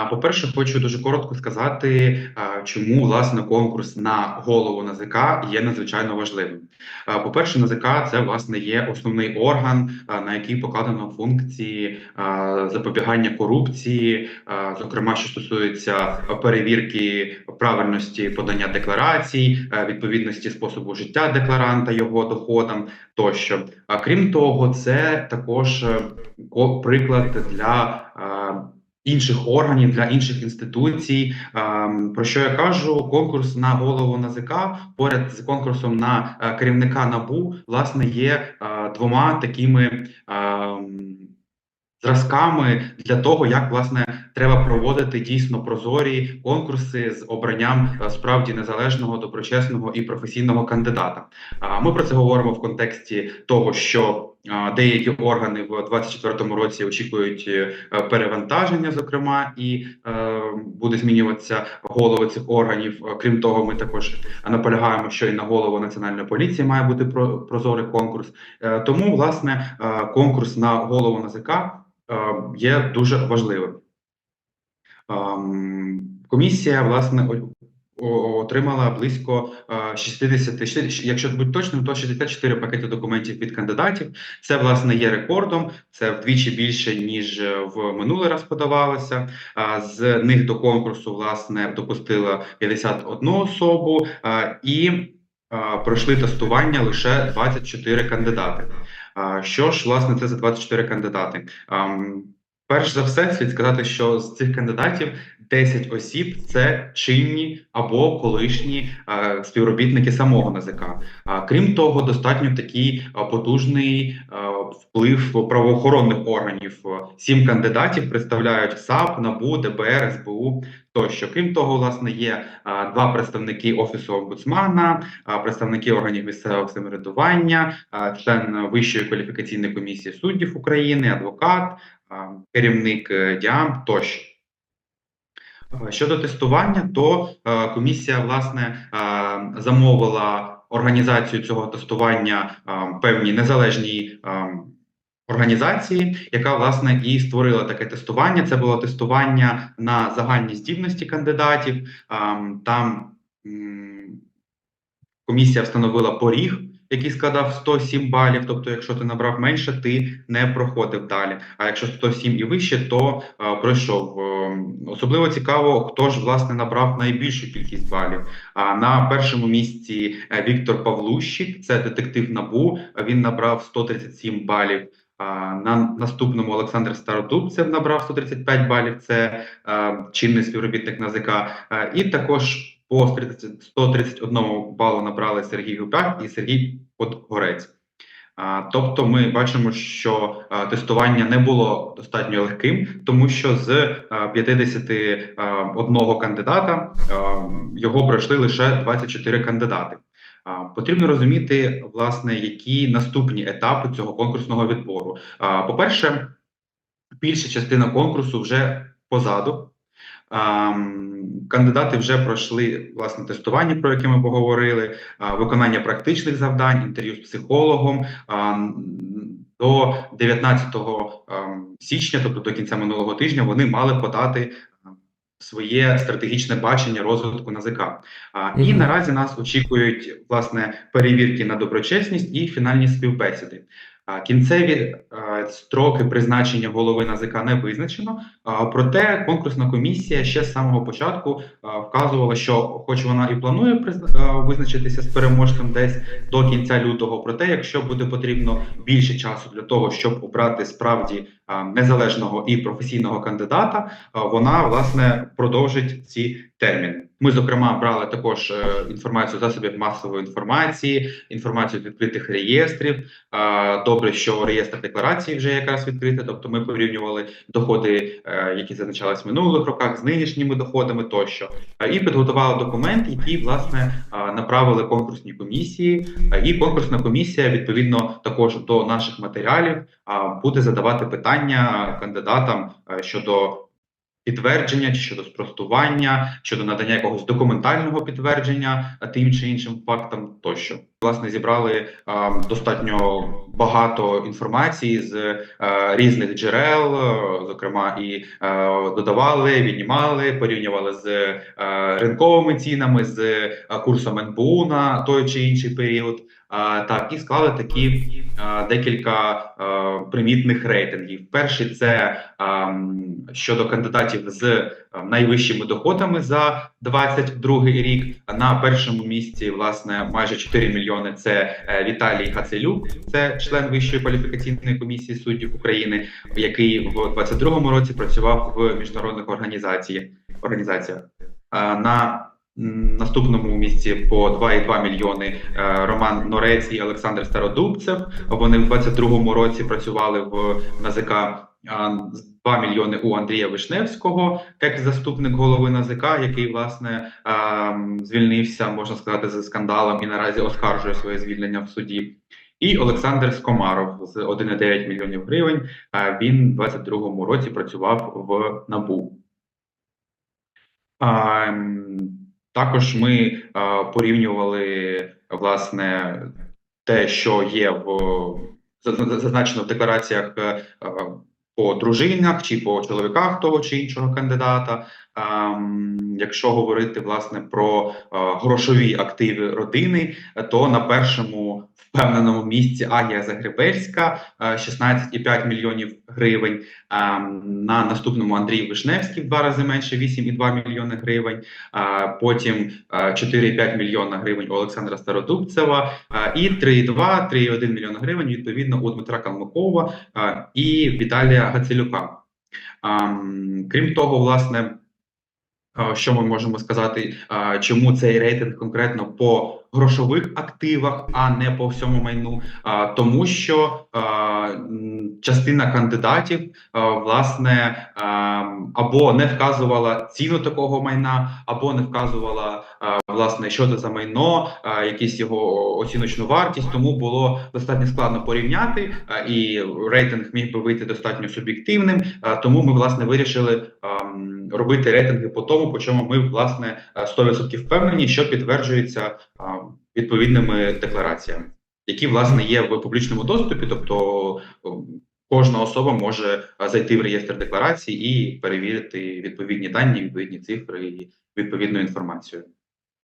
А по-перше, хочу дуже коротко сказати, чому власне конкурс на голову НАЗК є надзвичайно важливим. По-перше, НАЗК це власне є основний орган, на який покладено функції запобігання корупції, зокрема, що стосується перевірки правильності подання декларацій, відповідності способу життя декларанта його доходам тощо. А крім того, це також е, приклад для. Інших органів для інших інституцій. Ем, Про що я кажу? Конкурс на голову НАЗК поряд з конкурсом на е, керівника НАБУ власне є е, двома такими. ем, Зразками для того, як власне треба проводити дійсно прозорі конкурси з обранням е, справді незалежного, доброчесного і професійного кандидата. Ми про це говоримо в контексті того, що деякі органи в 2024 році очікують е, перевантаження, зокрема, і е, буде змінюватися голови цих органів. Е, Крім того, ми також наполягаємо, що і на голову національної поліції має бути про- прозорий конкурс. Тому, власне, конкурс на голову НАЗК є дуже важливим. Ем, Комісія, власне, отримала близько е, 60, якщо бути точним, то 64 пакети документів від кандидатів. Це власне є рекордом. Це вдвічі більше ніж е, в минулий раз подавалося. З них до конкурсу власне допустила 51 особу і пройшли тестування лише 24 кандидати. Що ж, власне, це за 24 кандидати? Перш за все, слід сказати, що з цих кандидатів 10 осіб це чинні або колишні е, співробітники самого НАЗК. А крім того, достатньо такий е, потужний е, вплив правоохоронних органів. Сім кандидатів представляють САП, НАБУ, ДБР, СБУ тощо. Крім того, власне, є е, два представники офісу омбудсмана, е, представники органів місцевого самоврядування, е, член Вищої кваліфікаційної комісії суддів України, адвокат, е, керівник е, ДІАМ тощо. Е, Щодо тестування, то е, комісія власне замовила організацію цього тестування певній незалежній організації, яка власне і створила таке тестування. Це було тестування на загальні здібності кандидатів. Е, Там комісія встановила поріг. Який складав 107 балів, тобто, якщо ти набрав менше, ти не проходив далі. А якщо 107 і вище, то е, пройшов. Е, Особливо цікаво, хто ж власне набрав найбільшу кількість балів. А на першому місці е, Віктор Павлущик, це детектив НАБУ. Він набрав 137 балів. А на наступному Олександр Стародубцев набрав 135 балів. Це чинний співробітник НАЗК. І також по 131 балу набрали Сергій Гупяк і Сергій Подгорець. Тобто, ми бачимо, що тестування не було достатньо легким, тому що з а, 51 кандидата його пройшли лише 24 кандидати. Потрібно розуміти, власне, які наступні етапи цього конкурсного відбору. А, По-перше, більша частина конкурсу вже позаду. Кандидати вже пройшли власне тестування, про яке ми поговорили, виконання практичних завдань, інтерв'ю з психологом. До 19 січня, тобто до кінця минулого тижня, вони мали подати своє стратегічне бачення розвитку НАЗК. І наразі нас очікують власне перевірки на доброчесність і фінальні співбесіди. Кінцеві строки призначення голови НАЗК не визначено. Проте конкурсна комісія ще з самого початку вказувала, що, хоч вона і планує визначитися з переможцем десь до кінця лютого, проте, якщо буде потрібно більше часу для того, щоб обрати справді незалежного і професійного кандидата, вона власне продовжить ці терміни. Ми, зокрема, брали також е, інформацію засобів масової інформації, інформацію з відкритих реєстрів. Добре, що реєстр декларації вже якраз відкритий, тобто ми порівнювали доходи, е, які зазначались в минулих роках, з нинішніми доходами тощо, і підготували документ, який власне направили конкурсній комісії. І конкурсна комісія відповідно також до наших матеріалів буде задавати питання кандидатам е, щодо. Підтвердження чи щодо спростування, щодо надання якогось документального підтвердження тим чи іншим фактам тощо. Власне зібрали а, достатньо багато інформації з е, різних джерел, е, зокрема, і е, додавали, віднімали, порівнювали з е, ринковими цінами, з е, курсом НБУ на той чи інший період. А, так, і склали такі а, декілька а, примітних рейтингів. Перший це а, щодо кандидатів з найвищими доходами за 22 рік. На першому місці, власне, майже 4 мільйони. Це е, Віталій Гацелюк, це член Вищої кваліфікаційної комісії суддів України, який в 22-му році працював в міжнародних організаціях. організаціях. На наступному місці по 2,2 мільйони е, Роман Норець і Олександр Стародубцев. Вони в 22-му році працювали в НАЗК. А, 2 мільйони у Андрія Вишневського, як заступник голови НАЗК, який власне звільнився, можна сказати, за скандалом і наразі оскаржує своє звільнення в суді. І Олександр Скомаров з 1,9 мільйонів гривень. Він в 22-му році працював в НАБУ. Також ми порівнювали власне те, що є в зазначено в деклараціях е, е, по дружинах чи по чоловіках того чи іншого кандидата. А, Якщо говорити власне про е, грошові активи родини, е, то на першому впевненому місці Агія Загребельська е, 16,5 мільйонів гривень. На наступному Андрій Вишневський в два рази менше 8,2 мільйони гривень. А, Потім 4,5 мільйона гривень у Олександра Стародубцева і 3,2 3,1 мільйона гривень відповідно у Дмитра Калмикова і Віталія Гацелюка. Крім того, власне, що ми можемо сказати, чому цей рейтинг конкретно по грошових активах, а не по всьому майну, А, тому що частина кандидатів власне або не вказувала ціну такого майна, або не вказувала власне, що це за майно, якісь його оціночну вартість. Тому було достатньо складно порівняти, і рейтинг міг би вийти достатньо суб'єктивним. Тому ми власне вирішили робити рейтинги по тому, по чому ми власне а, 100% впевнені, що підтверджується відповідними деклараціями, які власне є в публічному доступі, тобто кожна особа може зайти в реєстр декларацій і перевірити відповідні дані, відповідні цифри і відповідну інформацію.